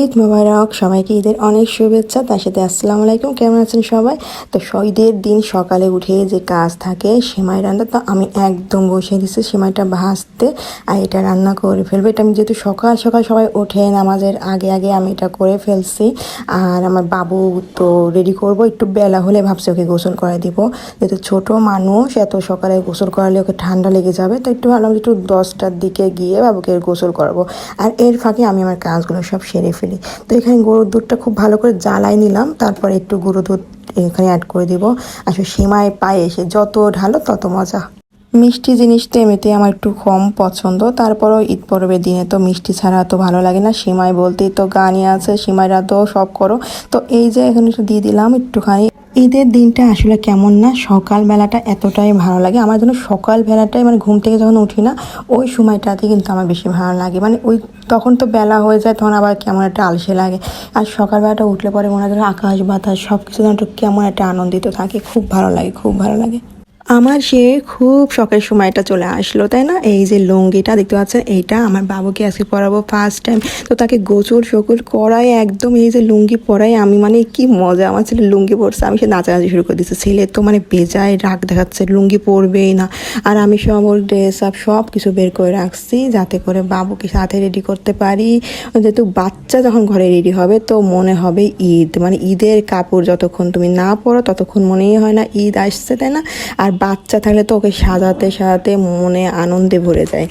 ঈদ মোবারক, সবাইকে ঈদের অনেক শুভেচ্ছা। তার সাথে আসসালামু আলাইকুম, কেমন আছেন সবাই? তো ঈদের দিন সকালে উঠে যে কাজ থাকে, সেমাই রান্না, তো আমি একদম বসিয়ে দিচ্ছি সেমাইটা ভাজতে, আর এটা রান্না করে ফেলব। এটা আমি যেহেতু সকাল সকাল সবাই ওঠে, নামাজের আগে আগে আমি এটা করে ফেলছি। আর আমার বাবু তো রেডি করব, একটু বেলা হলে ভাবছি ওকে গোসল করে দিব। যেহেতু ছোট মানুষ, এত সকালে গোসল করালে ওকে ঠান্ডা লেগে যাবে, তো একটু ভাবলাম একটু দশটার দিকে গিয়ে বাবুকে গোসল করাবো। আর এর ফাঁকে আমি আমার কাজগুলো সব সেরে ফেলি। তো এখানে গরুর দুধটা খুব ভালো করে জ্বালাই নিলাম, তারপরে একটু গরু দুধ এখানে অ্যাড করে দিব। আসলে সেমাই পায়ে এসে যত ঢালো তত মজা। মিষ্টি জিনিসটা এমনিতে আমার একটু কম পছন্দ, তারপরও ঈদ পর্বের দিনে তো মিষ্টি ছাড়া তো ভালো লাগে না। সীমায় বলতেই তো গানই আছে সীমায় তো সব করো। তো এই যে এখানে একটু দিয়ে দিলাম একটুখানি। ঈদের দিনটা আসলে কেমন না? সকালবেলাটা এতটাই ভালো লাগে। আমার জন্য সকালবেলাটাই মানে ঘুম থেকে যখন উঠি না, ওই সময়টাতে কিন্তু আমার বেশি ভালো লাগে। মানে ওই তখন তো বেলা হয়ে যায়, তখন আবার কেমন একটা আলসে লাগে। আর সকালবেলাটা উঠলে পরে মনে হয় আকাশ বাতাস সব কিছু যেন কেমন একটা আনন্দিত থাকে। খুব ভালো লাগে, খুব ভালো লাগে। আমার সে খুব শখের সময়টা চলে আসলো, তাই না? এই যে লুঙ্গিটা দেখতে পাচ্ছেন এইটা আমার বাবুকে আজকে পরাবো ফার্স্ট টাইম তো তাকে গোসল শকুল করাই একদম, এই যে লুঙ্গি পরাই আমি মানে কি মজা, আমার ছেলে লুঙ্গি পরছে, আমি সে নাচানাচি শুরু করে দিচ্ছি ছেলে তো মানে বেজায় রাগ দেখাচ্ছে, লুঙ্গি পরবেই না। আর আমি সব ওর ড্রেস আপ সব কিছু বের করে রাখছি, যাতে করে বাবুকে সাথে রেডি করতে পারি। যেহেতু বাচ্চা যখন ঘরে রেডি হবে, তো মনে হবে ঈদ। মানে ঈদের কাপড় যতক্ষণ তুমি না পরো, ততক্ষণ মনেই হয় না ঈদ আসছে, তাই না? আর বাচ্চা থাকলে তো ওকে সাজাতে সাজাতে মনে আনন্দে ভরে যায়।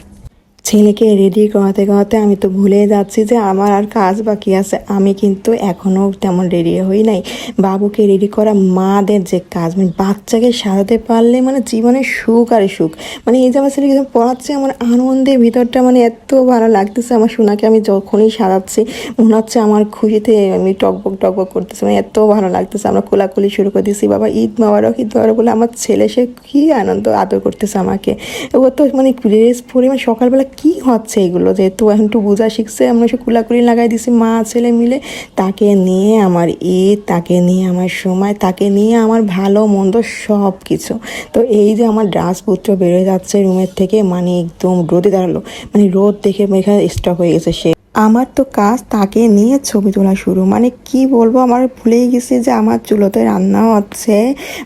ছেলেকে রেডি করাতে করাতে আমি তো ভুলে যাচ্ছি যে আমার আর কাজ বাকি আছে। আমি কিন্তু এখনও তেমন রেডি হই নাই। বাবুকে রেডি করা মাদের যে কাজ মানে বাচ্চাকে সাজাতে পারলে মানে জীবনের সুখ আর সুখ। মানে এই যে আমার ছেলেকে যখন পড়াচ্ছে, আমার আনন্দের ভিতরটা মানে এত ভালো লাগতেছে। আমার সোনাকে আমি যখনই সাজাচ্ছি, মনে হচ্ছে আমার খুশিতে আমি টকবক টকবক করতেছি। মানে এত ভালো লাগতেছে। আমরা কোলাকুলি শুরু করে দিয়েছি, বাবা, ঈদ মাবারক ঈদ মাবারক বলে আমার ছেলে সে কী আনন্দ আদর করতেছে আমাকে। ও তো মানে ড্রেস পরে মানে সকালবেলা কি হচ্ছে এগুলো? যেহেতু এখন একটু বোঝা শিখছে, আমরা সে কুলাকুলি লাগাই দিছি মা, ছেলে মিলে। তাকে নিয়ে আমার ঈদ, তাকে নিয়ে আমার সময়, তাকে নিয়ে আমার ভালো, মন্দ সব কিছু তো এই যে আমার রাজপুত্র বেরোয় যাচ্ছে রুমের থেকে মানে একদম রোদে দাঁড়াল। মানে রোদ দেখে এখানে স্টক হয়ে গেছে সে। আমার তো কাজ তাকে নিয়ে ছবি তোলা শুরু। মানে কি বলব, আমার ভুলেই গেছি যে আমার চুলোতে রান্না হচ্ছে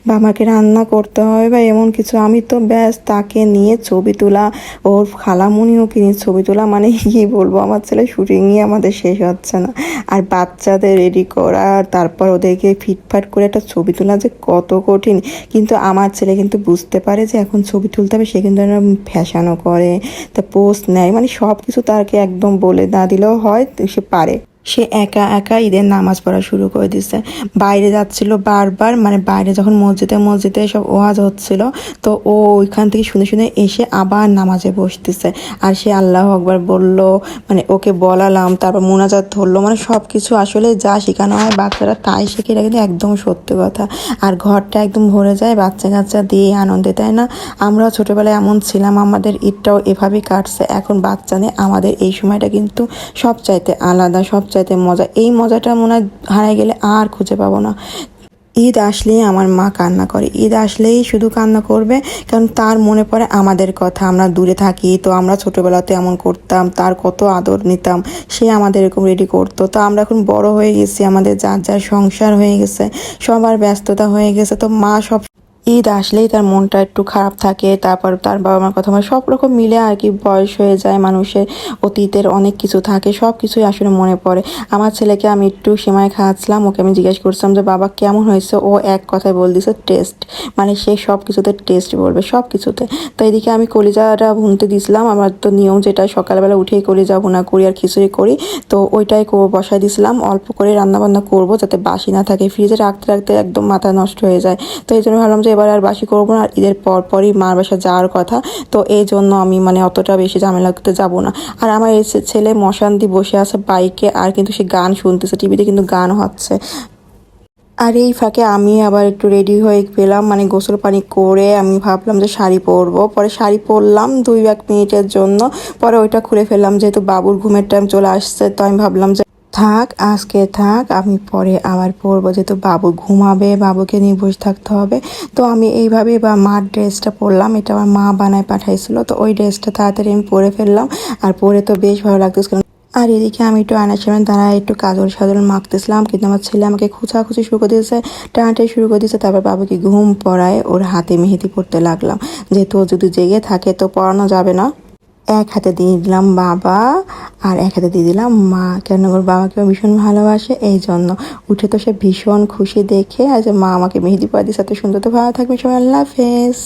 বা আমাকে রান্না করতে হবে বা এমন কিছু। আমি তো ব্যাস তাকে নিয়ে ছবি তোলা, ওর খালামুনিও কিনে ছবি তোলা মানে কি বলব, আমার ছেলে শুটিংই আমাদের শেষ হচ্ছে না। আর বাচ্চাদের রেডি করা তারপর ওদেরকে ফিটফাট করে একটা ছবি তোলা যে কত কঠিন। কিন্তু আমার ছেলে কিন্তু বুঝতে পারে যে এখন ছবি তুলতে হবে, সে কিন্তু ফ্যাশনও করে, তা পোস্ট নেয় মানে সব কিছু তাকে একদম বলে না দিলেও হয় সে পারে। সে একা একা ঈদের নামাজ পড়া শুরু করে দিছে। বাইরে যাচ্ছিল বারবার মানে বাইরে যখন মসজিদে মসজিদে সব ওয়াজ হচ্ছিল, তো ও ওইখান থেকে শুনে শুনে এসে আবার নামাজে বসতেছে। আর সে আল্লাহ আকবার বলল মানে ওকে বলালাম, তারপর মোনাজাত ধরলো মানে সব কিছু আসলে যা শেখানো হয় বাচ্চারা তাই শেখে, এটা কিন্তু একদম সত্যি কথা। আর ঘরটা একদম ভরে যায়, বাচ্চা কাচ্চা দিয়ে আনন্দে, তাই না? আমরাও ছোটোবেলায় এমন ছিলাম, আমাদের ঈদটাও এভাবেই কাটছে। এখন বাচ্চা নেই আমাদের এই সময়টা কিন্তু সব চাইতে আলাদা সব চাইতে মজা, এই মজাটা মনে হয় হারাই গেলে আর খুঁজে পাবো না। ঈদ আসলেই আমার মা কান্না করে। ঈদ আসলেই শুধু কান্না করবে, কারণ তার মনে পড়ে আমাদের কথা। আমরা দূরে থাকি, তো আমরা ছোটোবেলাতে এমন করতাম, তার কত আদর নিতাম, সে আমাদের এরকম রেডি করতো। তো আমরা এখন বড় হয়ে গেছি, আমাদের যার যার সংসার হয়ে গেছে, সবার ব্যস্ততা হয়ে গেছে, তো মা সব ঈদ আসলেই তার মনটা একটু খারাপ থাকে, তারপর তার বাবা মার কথা মানে সব রকম মিলে আর কি বয়স হয়ে যায়, মানুষের অতীতের অনেক কিছু থাকে, সব কিছুই আসলে মনে পড়ে। আমার ছেলেকে আমি একটু সেমাই খাওয়াচ্ছিলাম, ওকে আমি জিজ্ঞেস করছিলাম যে, বাবা, কেমন হয়েছে? ও এক কথায় বল দিছে টেস্ট। মানে সে সব কিছুতে টেস্ট বলবে, সব কিছুতে। তো এদিকে আমি কলিজাটা ভুনতে দিছিলাম, আমার তো নিয়ম যেটা, সকালবেলা উঠেই কলিজা ভুনা করি আর খিচুড়ি করি, তো ওইটাই বসাই দিছিলাম, অল্প করে রান্না বান্না করব যাতে বাসি না থাকে, ফ্রিজে রাখতে রাখতে একদম মাথা নষ্ট হয়ে যায়। তো এই জন্য ভাবলাম যে এবার আর বাসি করব না, আর ঈদের পর পরই মার বাসা যাওয়ার কথা। তো এই জন্য আমি মানে অতটা বেশি ঝামেলা করতে যাব না। আর আমার ছেলে মশান্তি বসে আছে বাইকে, আর কিন্তু সে গান শুনতেছে, টিভিতে কিন্তু গান হচ্ছে। আর এই ফাঁকে আমি আবার একটু রেডি হয়ে পেলাম মানে গোসল পানি করে আমি ভাবলাম যে শাড়ি পরবো। পরে শাড়ি পরলাম দুই এক মিনিটের জন্য, পরে ওইটা খুলে ফেললাম, যেহেতু বাবুর ঘুমের টাইম চলে আসছে, তো আমি ভাবলাম যে থাক, আজকে থাক, আমি পরে আবার পরবো যেহেতু বাবু ঘুমাবে, বাবুকে নিয়ে বসে থাকতে হবে। তো আমি এইভাবে বা মার ড্রেসটা পরলাম, এটা আমার মা বানায় পাঠাইছিল, তো ওই ড্রেসটা তাড়াতাড়ি আমি পরে ফেললাম, আর পরে তো বেশ ভালো কারণ আর এদিকে আমি একটু আয়নার সামনে দাঁড়ায় একটু কাজল সাজল মাখতেছিলাম, কিন্তু আমার ছেলে আমাকে খুঁচাখুচি শুরু করে দিয়েছে টানাটাই শুরু করে দিয়েছে, তারপর বাবুকে ঘুম পড়ায় ওর হাতে মেহেদি পড়তে লাগলাম। যেহেতু যদি জেগে থাকে তো পড়ানো যাবে না। এক হাতে দিয়ে দিলাম বাবা আর এক হাতে দিয়ে দিলাম মা। কেন ওর বাবাকে ভীষণ ভালোবাসে, এই জন্য উঠে তো সে ভীষণ খুশি দেখে আজ মা আমাকে মেহেদি পড়া দিয়ে এত সুন্দর তো ভালো থাকবে সবাই। আল্লাহ হাফেজ।